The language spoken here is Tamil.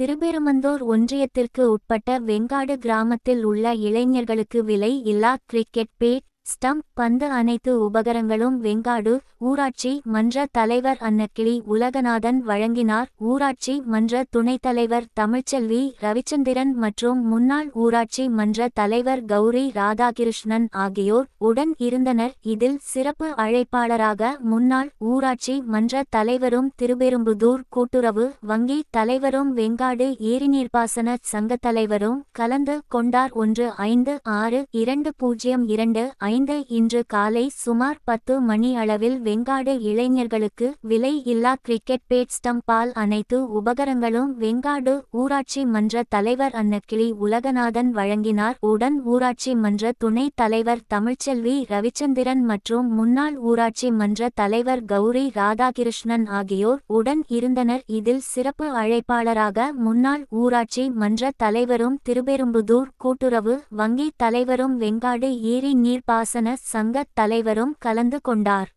திருபெருமந்தூர் ஒன்றியத்திற்கு உட்பட்ட வெங்காடு கிராமத்தில் உள்ள இளைஞர்களுக்கு விலை இல்லா கிரிக்கெட் பேட் ஸ்டம்ப் பந்து அனைத்து உபகரணங்களும் வெங்காடு ஊராட்சி மன்ற தலைவர் அன்னக்கிளி உலகநாதன் வழங்கினார். ஊராட்சி மன்ற துணைத் தலைவர் தமிழ்ச்செல்வி ரவிச்சந்திரன் மற்றும் முன்னாள் ஊராட்சி மன்ற தலைவர் கௌரி ராதாகிருஷ்ணன் ஆகியோர் உடன் இருந்தனர். இதில் சிறப்பு அழைப்பாளராக முன்னாள் ஊராட்சி மன்ற தலைவரும் திருபெரும்புதூர் கூட்டுறவு வங்கி தலைவரும் வெங்காடு ஏரிநீர்ப்பாசன சங்க தலைவரும் கலந்து கொண்டார். ஒன்று ஐந்து ஆறு இரண்டு பூஜ்ஜியம் இரண்டு ஐந்து இன்று காலை சுமார் பத்து மணி அளவில் வெங்காடு இளைஞர்களுக்கு விலை இல்லா கிரிக்கெட் பேட் ஸ்டம்பால் அனைத்து உபகரணங்களும் வெங்காடு ஊராட்சி மன்ற தலைவர் அன்னக்கிளி உலகநாதன் வழங்கினார். உடன் ஊராட்சி மன்ற துணைத் தலைவர் தமிழ்ச்செல்வி ரவிச்சந்திரன் மற்றும் முன்னாள் ஊராட்சி மன்ற தலைவர் கௌரி ராதாகிருஷ்ணன் ஆகியோர் உடன் இருந்தனர். இதில் சிறப்பு அழைப்பாளராக முன்னாள் ஊராட்சி மன்ற தலைவரும் திருபெரும்புதூர் கூட்டுறவு வங்கி தலைவரும் வெங்காடு ஏரி நீர்ப்பாசன சங்கத் தலைவரும் கலந்து கொண்டார்.